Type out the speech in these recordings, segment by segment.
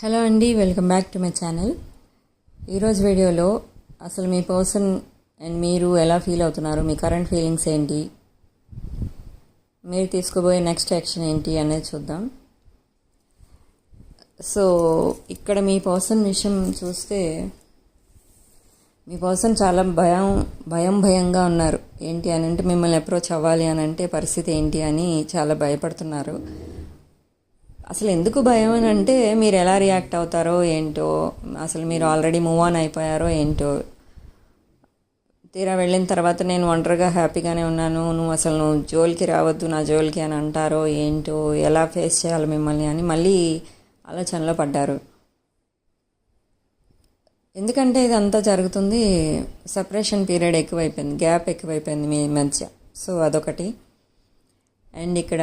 Hello అండి welcome back to my channel. ఈరోజు వీడియోలో అసలు మీ పర్సన్ అండ్ మీరు ఎలా ఫీల్ అవుతున్నారు మీ కరెంట్ ఫీలింగ్స్ ఏంటి మీరు తీసుకోబోయే నెక్స్ట్ యాక్షన్ ఏంటి అనేది చూద్దాం. సో ఇక్కడ మీ పర్సన్ విషయం చూస్తే మీ పర్సన్ చాలా భయం భయం భయంగా ఉన్నారు. ఏంటి అని అంటే మిమ్మల్ని అప్రోచ్ అవ్వాలి అని అంటే పరిస్థితి ఏంటి అని చాలా భయపడుతున్నారు. అసలు ఎందుకు భయం అని అంటే మీరు ఎలా రియాక్ట్ అవుతారో ఏంటో అసలు మీరు ఆల్రెడీ మూవ్ ఆన్ అయిపోయారో ఏంటో. తీరా వెళ్ళిన తర్వాత నేను ఒంటరిగా హ్యాపీగానే ఉన్నాను. నువ్వు అసలు నువ్వు జోలికి రావద్దు నా జోలికి అని అంటారో ఏంటో ఎలా ఫేస్ చేయాలి మిమ్మల్ని అని మళ్ళీ ఆలోచనలో పడ్డారు. ఎందుకంటే ఇదంతా జరుగుతుంది సపరేషన్ పీరియడ్ ఎక్కువైపోయింది గ్యాప్ ఎక్కువైపోయింది మీ మధ్య. సో అదొకటి. అండ్ ఇక్కడ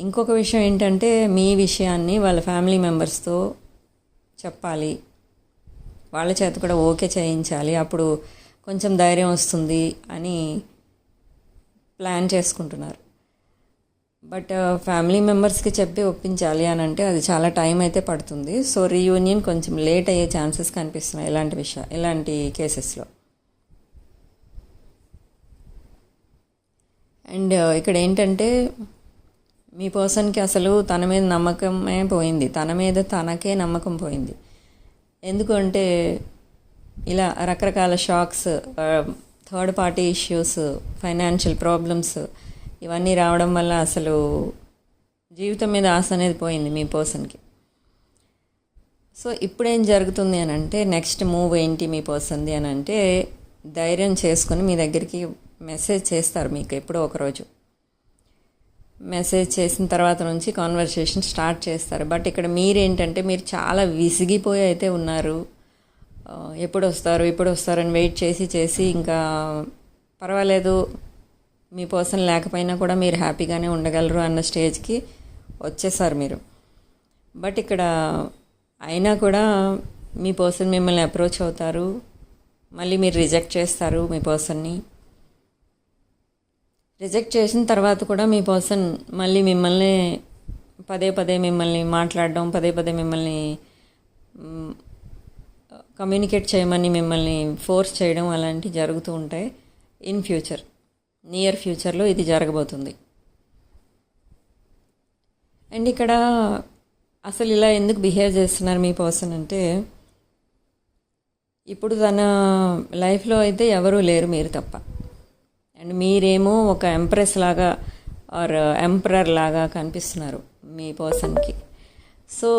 ఇంకొక విషయం ఏంటంటే మీ విషయాన్ని వాళ్ళ ఫ్యామిలీ మెంబర్స్తో చెప్పాలి. వాళ్ళ చేత కూడా ఓకే చేయించాలి. అప్పుడు కొంచెం ధైర్యం వస్తుంది అని ప్లాన్ చేసుకుంటున్నారు. బట్ ఫ్యామిలీ మెంబర్స్కి చెప్పి ఒప్పించాలి అని అంటే అది చాలా టైం అయితే పడుతుంది. సో రీయూనియన్ కొంచెం లేట్ అయ్యే ఛాన్సెస్ కనిపిస్తున్నాయి ఇలాంటి విషయం ఇలాంటి కేసెస్లో. అండ్ ఇక్కడ ఏంటంటే మీ పర్సన్కి అసలు తన మీద నమ్మకమే పోయింది. తన మీద తనకే నమ్మకం పోయింది. ఎందుకంటే ఇలా రకరకాల shocks third party issues financial problems ఇవన్నీ రావడం వల్ల అసలు జీవితం మీద ఆశ అనేది పోయింది మీ పర్సన్కి. సో ఇప్పుడేం జరుగుతుంది అని అంటే నెక్స్ట్ మూవ్ ఏంటి మీ పర్సన్ది అని అంటే ధైర్యం చేసుకొని మీ దగ్గరికి మెసేజ్ చేస్తారు మీకు ఎప్పుడో ఒకరోజు మెసేజ్ చేసిన తర్వాత నుంచి కాన్వర్సేషన్ స్టార్ట్ చేస్తారు. బట్ ఇక్కడ మీరేంటంటే మీరు చాలా విసిగిపోయి అయితే ఉన్నారు. ఎప్పుడు వస్తారు ఎప్పుడు వస్తారని వెయిట్ చేసి చేసి ఇంకా పర్వాలేదు. మీ పర్సన్ లేకపోయినా కూడా మీరు హ్యాపీగానే ఉండగలరు అన్న స్టేజ్కి వచ్చేసారు మీరు. బట్ ఇక్కడ అయినా కూడా మీ పర్సన్ మిమ్మల్ని అప్రోచ్ అవుతారు. మళ్ళీ మీరు రిజెక్ట్ చేస్తారు మీ పర్సన్ని రిజెక్ట్ చేసిన తర్వాత కూడా మీ పర్సన్ మళ్ళీ మిమ్మల్ని పదే పదే మిమ్మల్ని మాట్లాడడం పదే పదే మిమ్మల్ని కమ్యూనికేట్ చేయమని మిమ్మల్ని ఫోర్స్ చేయడం అలాంటివి జరుగుతూ ఉంటాయి. ఇన్ ఫ్యూచర్ నియర్ ఫ్యూచర్లో ఇది జరగబోతుంది. అండ్ ఇక్కడ అసలు ఇలా ఎందుకు బిహేవ్ చేస్తున్నారు మీ పర్సన్ అంటే ఇప్పుడు తన లైఫ్లో అయితే ఎవరూ లేరు మీరు తప్ప. అండ్ మీరేమో ఒక ఎంప్రెస్ లాగా ఆర్ ఎంప్రర్ లాగా కనిపిస్తున్నారు మీ పర్సన్కి. సో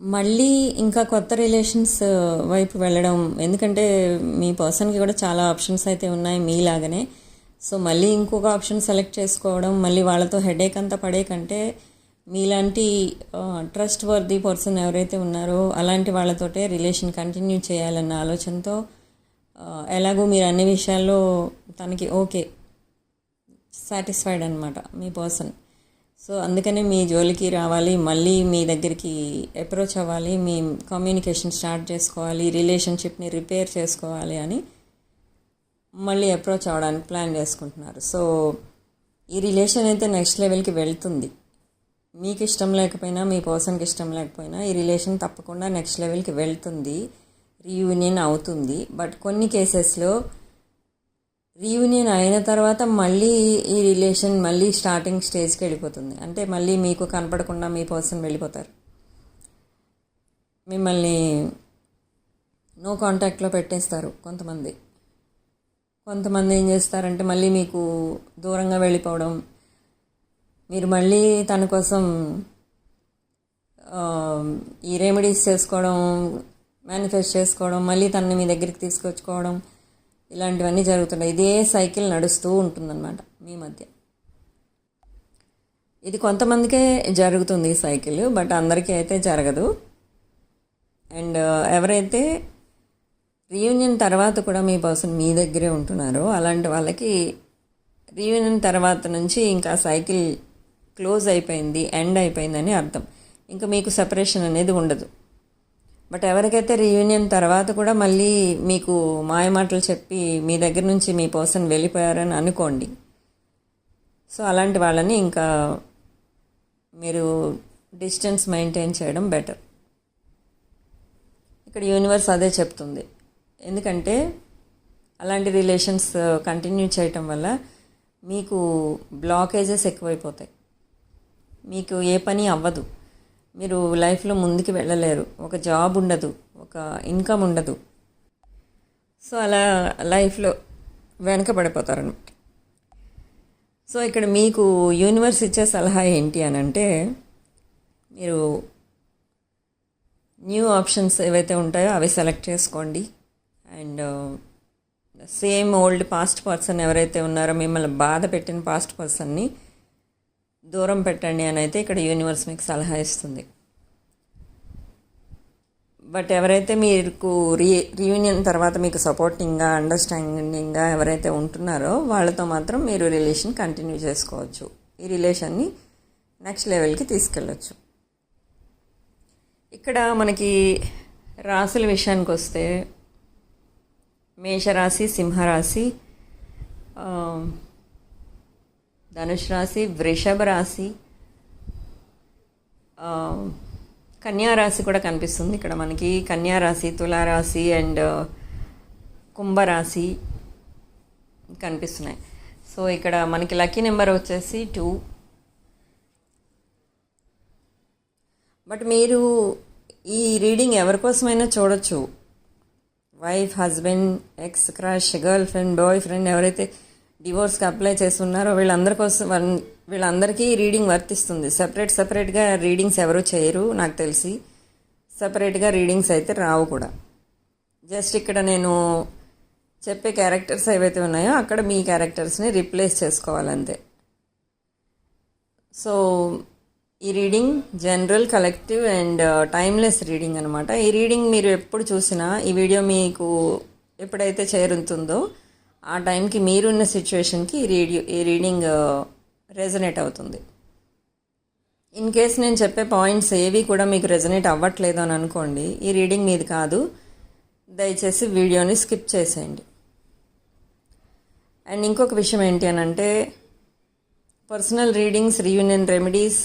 మళ్ళీ ఇంకా కొత్త రిలేషన్స్ వైపు వెళ్ళడం ఎందుకంటే మీ పర్సన్కి కూడా చాలా ఆప్షన్స్ అయితే ఉన్నాయి మీలాగనే. సో మళ్ళీ ఇంకొక ఆప్షన్ సెలెక్ట్ చేసుకోవడం మళ్ళీ వాళ్ళతో హెడేక్ అంతా పడే కంటే మీలాంటి ట్రస్ట్ వర్ది పర్సన్ ఎవరైతే ఉన్నారో అలాంటి వాళ్ళతోటే రిలేషన్ కంటిన్యూ చేయాలన్న ఆలోచనతో ఎలాగో మీరు అన్ని విషయాల్లో తనకి ఓకే సాటిస్ఫైడ్ అనమాట మీ పర్సన్ సో అందుకనే మీ జోలికి రావాలి మళ్ళీ మీ దగ్గరికి అప్రోచ్ అవ్వాలి మీ కమ్యూనికేషన్ స్టార్ట్ చేసుకోవాలి రిలేషన్షిప్ని రిపేర్ చేసుకోవాలి అని మళ్ళీ అప్రోచ్ అవ్వడానికి ప్లాన్ చేసుకుంటున్నారు. సో ఈ రిలేషన్ అయితే నెక్స్ట్ లెవెల్కి వెళ్తుంది. మీకు ఇష్టం లేకపోయినా మీ పర్సన్కి ఇష్టం లేకపోయినా ఈ రిలేషన్ తప్పకుండా నెక్స్ట్ లెవెల్కి వెళ్తుంది. రీయూనియన్ అవుతుంది. బట్ కొన్ని కేసెస్లో రీయూనియన్ అయిన తర్వాత మళ్ళీ ఈ రిలేషన్ మళ్ళీ స్టార్టింగ్ స్టేజ్కి వెళ్ళిపోతుంది. అంటే మళ్ళీ మీకు కనపడకుండా మీ పర్సన్ వెళ్ళిపోతారు. మిమ్మల్ని నో కాంటాక్ట్లో పెట్టేస్తారు కొంతమంది. కొంతమంది ఏం చేస్తారంటే మళ్ళీ మీకు దూరంగా వెళ్ళిపోవడం మీరు మళ్ళీ తన కోసం ఈ రెమెడీస్ చేసుకోవడం మేనిఫెస్ట్ చేసుకోవడం మళ్ళీ తనని మీ దగ్గరికి తీసుకొచ్చుకోవడం ఇలాంటివన్నీ జరుగుతున్నాయి. ఇదే సైకిల్ నడుస్తూ ఉంటుందన్నమాట మీ మధ్య. ఇది కొంతమందికే జరుగుతుంది ఈ సైకిల్ బట్ అందరికీ అయితే జరగదు. అండ్ ఎవరైతే రీయూనియన్ తర్వాత కూడా మీ పర్సన్ మీ దగ్గరే ఉంటున్నారో అలాంటి వాళ్ళకి రీయూనియన్ తర్వాత నుంచి ఇంకా సైకిల్ క్లోజ్ అయిపోయింది ఎండ్ అయిపోయిందని అర్థం. ఇంకా మీకు సెపరేషన్ అనేది ఉండదు. బట్ ఎవరికైతే రీయూనియన్ తర్వాత కూడా మళ్ళీ మీకు మాయమాటలు చెప్పి మీ దగ్గర నుంచి మీ పర్సన్ వెళ్ళిపోయారని అనుకోండి. సో అలాంటి వాళ్ళని ఇంకా మీరు డిస్టెన్స్ మెయింటైన్ చేయడం బెటర్. ఇక్కడ యూనివర్స్ అదే చెప్తుంది. ఎందుకంటే అలాంటి రిలేషన్స్ కంటిన్యూ చేయటం వల్ల మీకు బ్లాకేజెస్ ఎక్కువైపోతాయి. మీకు ఏ పని అవ్వదు. మీరు లైఫ్లో ముందుకు వెళ్ళలేరు. ఒక జాబ్ ఉండదు. ఒక ఇన్కమ్ ఉండదు. సో అలా లైఫ్లో వెనకబడిపోతారు అనమాట సో ఇక్కడ మీకు యూనివర్స్ ఇచ్చే సలహా ఏంటి అని అంటే మీరు న్యూ ఆప్షన్స్ ఏవైతే ఉంటాయో అవి సెలెక్ట్ చేసుకోండి. And same old past person ఎవరైతే ఉన్నారో మిమ్మల్ని బాధ పెట్టిన పాస్ట్ పర్సన్ని దూరం పెట్టండి అని అయితే ఇక్కడ యూనివర్స్ మీకు సలహా ఇస్తుంది. బట్ ఎవరైతే మీకు రీ రీయూనియన్ తర్వాత మీకు సపోర్టింగ్గా అండర్స్టాండింగ్గా ఎవరైతే ఉంటున్నారో వాళ్ళతో మాత్రం మీరు రిలేషన్ కంటిన్యూ చేసుకోవచ్చు. ఈ రిలేషన్ని నెక్స్ట్ లెవెల్కి తీసుకెళ్ళచ్చు. ఇక్కడ మనకి రాసుల విషయానికి వస్తే మేషరాశి సింహరాశి ధనుష్ రాశి వృషభ రాశి కన్యా రాశి కూడా కనిపిస్తుంది ఇక్కడ మనకి. కన్యా రాశి తులారాశి అండ్ కుంభరాశి కనిపిస్తున్నాయి. సో ఇక్కడ మనకి లక్కీ నెంబర్ వచ్చేసి టూ. బట్ మీరు ఈ రీడింగ్ ఎవరికోసమైనా చూడొచ్చు. Wife husband ex crush girlfriend boyfriend ఎవరైతే డివోర్స్కి అప్లై చేస్తున్నారో వీళ్ళందరి కోసం వన్- వీళ్ళందరికీ రీడింగ్ వర్తిస్తుంది. సపరేట్ సపరేట్గా రీడింగ్స్ ఎవరు చేయరు నాకు తెలిసి. సపరేట్గా రీడింగ్స్ అయితే రావు కూడా. జస్ట్ ఇక్కడ నేను చెప్పే క్యారెక్టర్స్ ఏవైతే ఉన్నాయో అక్కడ మీ క్యారెక్టర్స్ని రీప్లేస్ చేసుకోవాలంతే. సో ఈ reading general collective and timeless reading అనమాట ఈ రీడింగ్ మీరు ఎప్పుడు చూసినా ఈ వీడియో మీకు ఎప్పుడైతే చేరుతుందో ఆ టైంకి మీరున్న సిచ్యువేషన్కి ఈ రీడియో ఈ రీడింగ్ రెజనేట్ అవుతుంది. ఇన్ కేస్ నేను చెప్పే పాయింట్స్ ఏవి కూడా మీకు రెజనేట్ అవ్వట్లేదు అని అనుకోండి ఈ రీడింగ్ మీది కాదు. దయచేసి వీడియోని స్కిప్ చేసేయండి. అండ్ ఇంకొక విషయం ఏంటి అని అంటే personal readings reunion remedies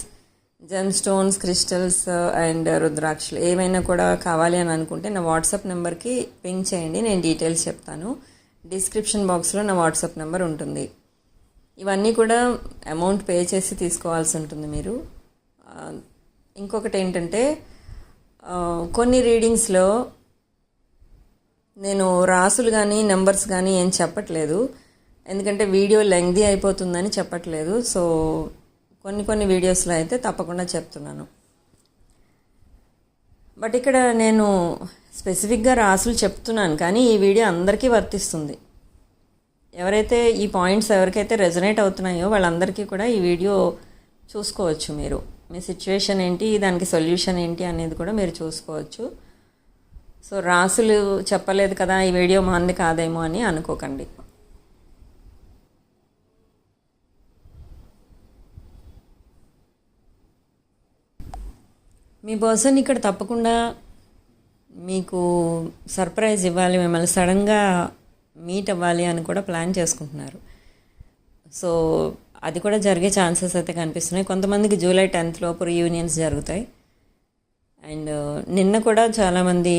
gemstones crystals and రుద్రాక్షలు ఏమైనా కూడా కావాలి అని అనుకుంటే నా వాట్సాప్ నెంబర్కి పింగ్ చేయండి నేను డీటెయిల్స్ చెప్తాను. డిస్క్రిప్షన్ బాక్స్లో నా వాట్సాప్ నెంబర్ ఉంటుంది. ఇవన్నీ కూడా అమౌంట్ పే చేసి తీసుకోవాల్సి ఉంటుంది మీరు. ఇంకొకటి ఏంటంటే కొన్ని రీడింగ్స్లో నేను రాసులు కానీ నెంబర్స్ కానీ ఏం చెప్పట్లేదు. ఎందుకంటే వీడియో లెంగ్దీ అయిపోతుందని చెప్పట్లేదు. సో కొన్ని కొన్ని వీడియోస్లో అయితే తప్పకుండా చెప్తున్నాను. బట్ ఇక్కడ నేను స్పెసిఫిక్గా రాసులు చెప్తున్నాను కానీ ఈ వీడియో అందరికీ వర్తిస్తుంది. ఎవరైతే ఈ పాయింట్స్ ఎవరికైతే రెజనేట్ అవుతున్నాయో వాళ్ళందరికీ కూడా ఈ వీడియో చూసుకోవచ్చు మీరు. మీ సిచ్యువేషన్ ఏంటి దానికి సొల్యూషన్ ఏంటి అనేది కూడా మీరు చూసుకోవచ్చు. సో రాసులు చెప్పలేదు కదా ఈ వీడియో మాంది కాదేమో అని అనుకోకండి. మీ పర్సన్ ఇక్కడ తప్పకుండా మీకు సర్ప్రైజ్ ఇవ్వాలి మిమ్మల్ని సడన్గా మీట్ అవ్వాలి అని కూడా ప్లాన్ చేసుకుంటున్నారు. సో అది కూడా జరిగే ఛాన్సెస్ అయితే కనిపిస్తున్నాయి. కొంతమందికి జూలై టెన్త్ లోపు రీయూనియన్స్ జరుగుతాయి. అండ్ నిన్న కూడా చాలామంది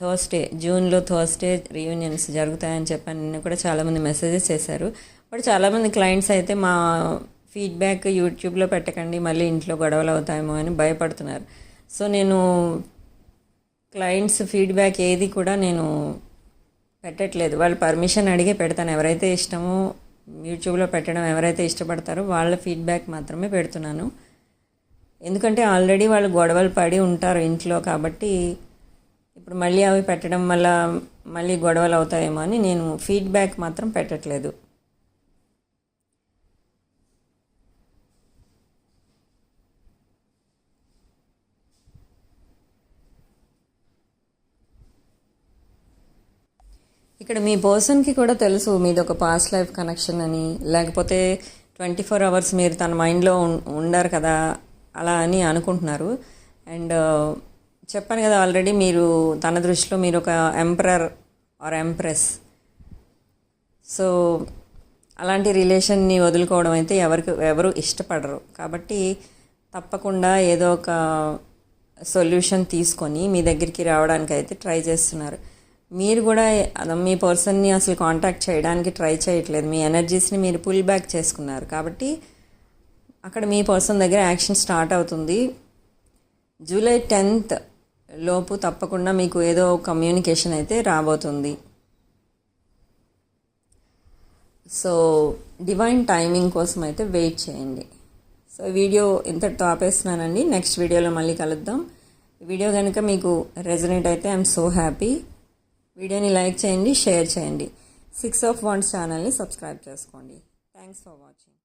థర్స్డే జూన్లో థర్స్డే రీయూనియన్స్ జరుగుతాయని చెప్పాను నిన్న కూడా చాలామంది మెసేజెస్ చేశారు. బట్ చాలామంది క్లయింట్స్ అయితే మా ఫీడ్బ్యాక్ యూట్యూబ్లో పెట్టకండి మళ్ళీ ఇంట్లో గొడవలు అవుతాయేమో అని భయపడుతున్నారు. సో నేను క్లయింట్స్ ఫీడ్బ్యాక్ ఏది కూడా నేను పెట్టట్లేదు. వాళ్ళు పర్మిషన్ అడిగే పెడతాను. ఎవరైతే ఇష్టమో యూట్యూబ్లో పెట్టడం ఎవరైతే ఇష్టపడతారో వాళ్ళ ఫీడ్బ్యాక్ మాత్రమే పెడుతున్నాను. ఎందుకంటే ఆల్రెడీ వాళ్ళు గొడవలు పడి ఉంటారు ఇంట్లో కాబట్టి ఇప్పుడు మళ్ళీ అవి పెట్టడం వల్ల మళ్ళీ గొడవలు అవుతాయేమో అని నేను ఫీడ్బ్యాక్ మాత్రం పెట్టట్లేదు. ఇక్కడ మీ పర్సన్కి కూడా తెలుసు మీది ఒక పాస్ట్ లైఫ్ కనెక్షన్ అని. లేకపోతే ట్వంటీ ఫోర్ అవర్స్ మీరు తన మైండ్లో ఉం- ఉండరు కదా అలా అని అనుకుంటున్నారు. అండ్ uh, చెప్పాను కదా ఆల్రెడీ మీరు తన దృష్టిలో మీరు ఒక ఎంపరర్ ఆర్ ఎంప్రెస్. సో అలాంటి రిలేషన్ని వదులుకోవడం అయితే ఎవరికి ఎవరు ఇష్టపడరు. కాబట్టి తప్పకుండా ఏదో ఒక సొల్యూషన్ తీసుకొని మీ దగ్గరికి రావడానికి అయితే ట్రై చేస్తున్నారు. మీరు కూడా అద- మీ పర్సన్ని అసలు కాంటాక్ట్ చేయడానికి ట్రై చేయట్లేదు. మీ ఎనర్జీస్ని మీరు పుల్ బ్యాక్ చేసుకున్నారు. కాబట్టి అక్కడ మీ పర్సన్ దగ్గర యాక్షన్ స్టార్ట్ అవుతుంది. జూలై టెన్త్ లోపు తప్పకుండా మీకు ఏదో కమ్యూనికేషన్ అయితే రాబోతుంది. సో డివైన్ టైమింగ్ కోసం అయితే వెయిట్ చేయండి. సో వీడియో ఇంతటితో ఆపేస్తున్నానండి. నెక్స్ట్ వీడియోలో మళ్ళీ కలుద్దాం. వీడియో కనుక మీకు రెజనేట్ అయితే ఐఎమ్ సో హ్యాపీ. వీడియోని లైక్ చేయండి షేర్ చేయండి. సిక్స్ ఆఫ్ వన్స్ ఛానల్ని సబ్స్క్రైబ్ చేసుకోండి. Thanks for watching.